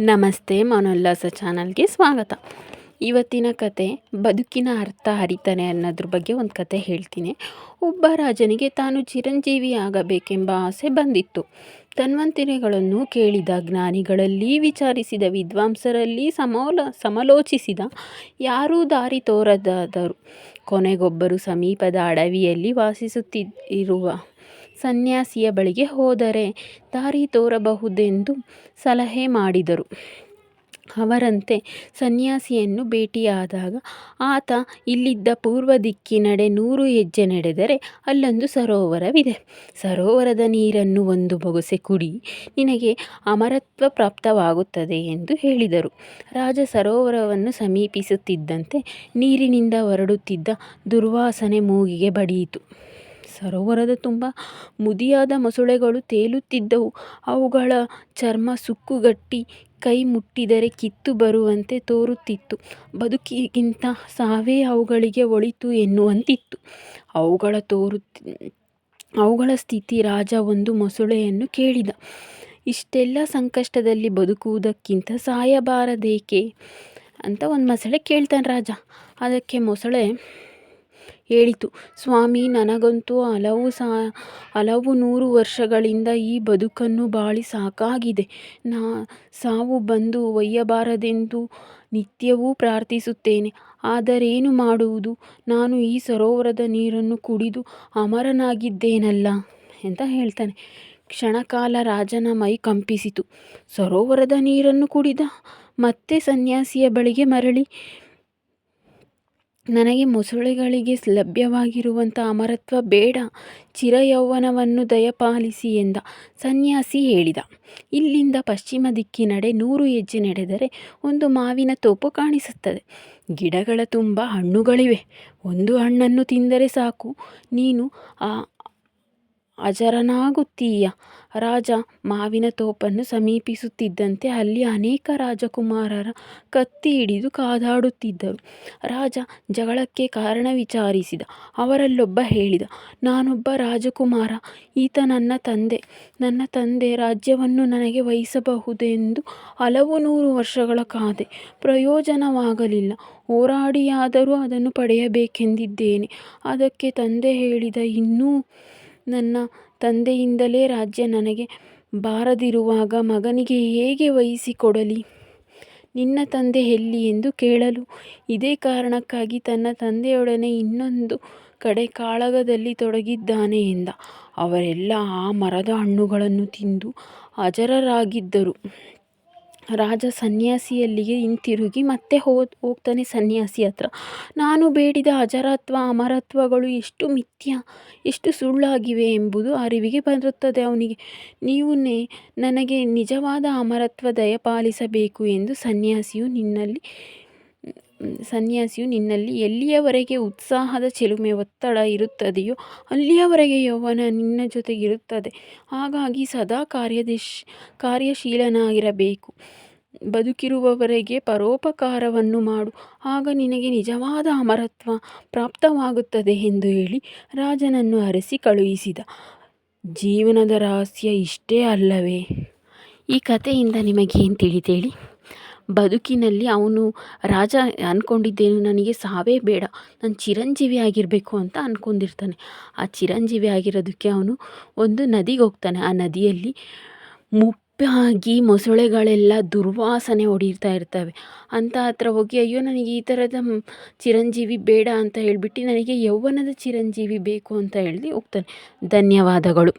ನಮಸ್ತೆ ಮನೋಲ್ಲಾಸ ಚಾನಲ್ಗೆ ಸ್ವಾಗತ. ಇವತ್ತಿನ ಕತೆ ಬದುಕಿನ ಅರ್ಥ ಹರಿತಾನೆ ಅನ್ನೋದ್ರ ಬಗ್ಗೆ ಒಂದು ಕತೆ ಹೇಳ್ತೀನಿ. ಒಬ್ಬ ರಾಜನಿಗೆ ತಾನು ಚಿರಂಜೀವಿ ಆಗಬೇಕೆಂಬ ಆಸೆ ಬಂದಿತ್ತು. ತನ್ವಂತಿರೆಗಳನ್ನು ಕೇಳಿದ ಜ್ಞಾನಿಗಳಲ್ಲಿ, ವಿಚಾರಿಸಿದ ವಿದ್ವಾಂಸರಲ್ಲಿ ಸಮೋಲ, ಸಮಾಲೋಚಿಸಿದ ಯಾರೂ ದಾರಿ ತೋರದಾದರು. ಕೊನೆಗೊಬ್ಬರು ಸಮೀಪದ ಅಡವಿಯಲ್ಲಿ ವಾಸಿಸುತ್ತಿರುವ ಸನ್ಯಾಸಿಯ ಬಳಿಗೆ ಹೋದರೆ ದಾರಿ ತೋರಬಹುದೆಂದು ಸಲಹೆ ಮಾಡಿದರು. ಅವರಂತೆ ಸನ್ಯಾಸಿಯನ್ನು ಭೇಟಿಯಾದಾಗ ಆತ ಇಲ್ಲಿದ್ದ ಪೂರ್ವ ದಿಕ್ಕಿನಡೆ ನೂರು ಹೆಜ್ಜೆ ನಡೆದರೆ ಅಲ್ಲೊಂದು ಸರೋವರವಿದೆ. ಸರೋವರದ ನೀರನ್ನು ಒಂದು ಬೊಗಸೆ ಕುಡಿ, ನಿನಗೆ ಅಮರತ್ವ ಪ್ರಾಪ್ತವಾಗುತ್ತದೆ ಎಂದು ಹೇಳಿದರು. ರಾಜ ಸರೋವರವನ್ನು ಸಮೀಪಿಸುತ್ತಿದ್ದಂತೆ ನೀರಿನಿಂದ ಹೊರಡುತ್ತಿದ್ದ ದುರ್ವಾಸನೆ ಮೂಗಿಗೆ ಬಡಿಯಿತು. ಸರೋವರದ ತುಂಬ ಮುದಿಯಾದ ಮೊಸಳೆಗಳು ತೇಲುತ್ತಿದ್ದವು. ಅವುಗಳ ಚರ್ಮ ಸುಕ್ಕುಗಟ್ಟಿ ಕೈ ಮುಟ್ಟಿದರೆ ಕಿತ್ತು ಬರುವಂತೆ ತೋರುತ್ತಿತ್ತು. ಬದುಕಿಗಿಂತ ಸಾವೇ ಅವುಗಳಿಗೆ ಒಳಿತು ಎನ್ನುವಂತಿತ್ತು. ಅವುಗಳ ತೋರುತ್ತಿ ಅವುಗಳ ಸ್ಥಿತಿ ರಾಜ ಒಂದು ಮೊಸಳೆಯನ್ನು ಕೇಳಿದ. ಇಷ್ಟೆಲ್ಲ ಸಂಕಷ್ಟದಲ್ಲಿ ಬದುಕುವುದಕ್ಕಿಂತ ಸಾಯಬಾರದೇಕೆ? ಅಂತ ಒಂದು ಮೊಸಳೆ ಕೇಳ್ತಾನೆ ರಾಜ. ಅದಕ್ಕೆ ಮೊಸಳೆ ಹೇಳಿತು. ಸ್ವಾಮಿ, ನನಗಂತೂ ಹಲವು ಸಾ, ಹಲವು ನೂರು ವರ್ಷಗಳಿಂದ ಈ ಬದುಕನ್ನು ಬಾಳಿ ಸಾಕಾಗಿದೆ. ನಾ, ಸಾವು ಬಂದು ಒಯ್ಯಬಾರದೆಂದು ನಿತ್ಯವೂ ಪ್ರಾರ್ಥಿಸುತ್ತೇನೆ. ಆದರೇನು ಮಾಡುವುದು? ನಾನು ಈ ಸರೋವರದ ನೀರನ್ನು ಕುಡಿದು ಅಮರನಾಗಿದ್ದೇನಲ್ಲ? ಅಂತ ಹೇಳ್ತಾನೆ. ಕ್ಷಣಕಾಲ ರಾಜನ ಮೈ ಕಂಪಿಸಿತು. ಸರೋವರದ ನೀರನ್ನು ಕುಡಿದ ಮತ್ತೆ ಸನ್ಯಾಸಿಯ ಬಳಿಗೆ ಮರಳಿ ನನಗೆ ಮೊಸಳೆಗಳಿಗೆ ಲಭ್ಯವಾಗಿರುವಂಥ ಅಮರತ್ವ ಬೇಡ, ಚಿರಯೌವನವನ್ನು ದಯಪಾಲಿಸಿ ಎಂದ ಸನ್ಯಾಸಿ ಹೇಳಿದ. ಇಲ್ಲಿಂದ ಪಶ್ಚಿಮ ದಿಕ್ಕಿನಡೆ ನೂರು ಹೆಜ್ಜೆ ನಡೆದರೆ ಒಂದು ಮಾವಿನ ತೋಪು ಕಾಣಿಸುತ್ತದೆ. ಗಿಡಗಳ ತುಂಬ ಹಣ್ಣುಗಳಿವೆ. ಒಂದು ಹಣ್ಣನ್ನು ತಿಂದರೆ ಸಾಕು. ನೀನು ಆ ಅಜರನಾಗುತ್ತೀಯ ರಾಜ ಮಾವಿನ ತೋಪನ್ನು ಸಮೀಪಿಸುತ್ತಿದ್ದಂತೆ ಅಲ್ಲಿ ಅನೇಕ ರಾಜಕುಮಾರರ ಕತ್ತಿ ಹಿಡಿದು ಕಾದಾಡುತ್ತಿದ್ದರು. ರಾಜ ಜಗಳಕ್ಕೆ ಕಾರಣ ವಿಚಾರಿಸಿದ. ಅವರಲ್ಲೊಬ್ಬ ಹೇಳಿದ, ನಾನೊಬ್ಬ ರಾಜಕುಮಾರ. ಈತ ನನ್ನ ತಂದೆ. ನನ್ನ ತಂದೆ ರಾಜ್ಯವನ್ನು ನನಗೆ ವಹಿಸಬಹುದೆಂದು ಹಲವು ನೂರು ವರ್ಷಗಳ ಕಾದೆ. ಪ್ರಯೋಜನವಾಗಲಿಲ್ಲ. ಹೋರಾಡಿಯಾದರೂ ಅದನ್ನು ಪಡೆಯಬೇಕೆಂದಿದ್ದೇನೆ. ಅದಕ್ಕೆ ತಂದೆ ಹೇಳಿದ ಇನ್ನೂ ನನ್ನ ತಂದೆಯಿಂದಲೇ ರಾಜ್ಯ ನನಗೆ ಬಾರದಿರುವಾಗ ಮಗನಿಗೆ ಹೇಗೆ ವಹಿಸಿಕೊಡಲಿ? ನಿನ್ನ ತಂದೆ ಎಲ್ಲಿ ಎಂದು ಕೇಳಲು. ಇದೇ ಕಾರಣಕ್ಕಾಗಿ ತನ್ನ ತಂದೆಯೊಡನೆ ಇನ್ನೊಂದು ಕಡೆ ಕಾಳಗದಲ್ಲಿ ತೊಡಗಿದ್ದಾನೆ ಎಂದ. ಅವರೆಲ್ಲ ಆ ಮರದ ಹಣ್ಣುಗಳನ್ನು ತಿಂದು ಅಜರರಾಗಿದ್ದರು. ರಾಜ ಸನ್ಯಾಸಿಯಲ್ಲಿಗೆ ಹಿಂತಿರುಗಿ ಮತ್ತೆ ಹೋ, ಹೋಗ್ತಾನೆ ಸನ್ಯಾಸಿ ಹತ್ರ. ನಾನು ಬೇಡಿದ ಅಜರತ್ವ, ಅಮರತ್ವಗಳು ಎಷ್ಟು ಮಿಥ್ಯ, ಎಷ್ಟು ಸುಳ್ಳಾಗಿವೆ ಎಂಬುದು ಅರಿವಿಗೆ ಬರುತ್ತದೆ ಅವನಿಗೆ. ನೀವು ನನಗೆ ನಿಜವಾದ ಅಮರತ್ವ ದಯಪಾಲಿಸಬೇಕು ಎಂದು ಸನ್ಯಾಸಿಯು ನಿನ್ನಲ್ಲಿ ಸನ್ಯಾಸಿಯು, ನಿನ್ನಲ್ಲಿ ಎಲ್ಲಿಯವರೆಗೆ ಉತ್ಸಾಹದ ಚಿಲುಮೆ ಒತ್ತಡ ಇರುತ್ತದೆಯೋ, ಅಲ್ಲಿಯವರೆಗೆ ಯೌವನ ನಿನ್ನ ಜೊತೆಗಿರುತ್ತದೆ. ಹಾಗಾಗಿ ಸದಾ ಕಾರ್ಯದಿಶ್, ಕಾರ್ಯಶೀಲನಾಗಿರಬೇಕು. ಬದುಕಿರುವವರೆಗೆ ಪರೋಪಕಾರವನ್ನು ಮಾಡು. ಆಗ ನಿನಗೆ ನಿಜವಾದ ಅಮರತ್ವ ಪ್ರಾಪ್ತವಾಗುತ್ತದೆ ಎಂದು ಹೇಳಿ ರಾಜನನ್ನು ಅರಸಿ ಕಳುಹಿಸಿದ. ಜೀವನದ ರಹಸ್ಯ ಇಷ್ಟೇ ಅಲ್ಲವೇ? ಈ ಕಥೆಯಿಂದ ನಿಮಗೇನು ತಿಳಿತೇಳಿ? ಬದುಕಿನಲ್ಲಿ ಅವನು ರಾಜ ಅಂದ್ಕೊಂಡಿದ್ದೇನು ನನಗೆ ಸಾವೇ ಬೇಡ. ನಾನು ಚಿರಂಜೀವಿ ಆಗಿರಬೇಕು ಅಂತ ಅಂದ್ಕೊಂಡಿರ್ತಾನೆ ಆ ಚಿರಂಜೀವಿ ಆಗಿರೋದಕ್ಕೆ ಅವನು ಒಂದು ನದಿಗೆ ಹೋಗ್ತಾನೆ. ಆ ನದಿಯಲ್ಲಿ ಮುಪ್ಪಾಗಿ ಮೊಸಳೆಗಳೆಲ್ಲ ದುರ್ವಾಸನೆ ಹೊಡಿತಾ ಇರ್ತವೆ. ಅಂತ ಹತ್ರ ಹೋಗಿ, ಅಯ್ಯೋ, ನನಗೆ ಈ ಥರದ ಚಿರಂಜೀವಿ ಬೇಡ ಅಂತ ಹೇಳ್ಬಿಟ್ಟು, ನನಗೆ ಯೌವನದ ಚಿರಂಜೀವಿ ಬೇಕು ಅಂತ ಹೇಳಿ ಹೋಗ್ತಾನೆ. ಧನ್ಯವಾದಗಳು.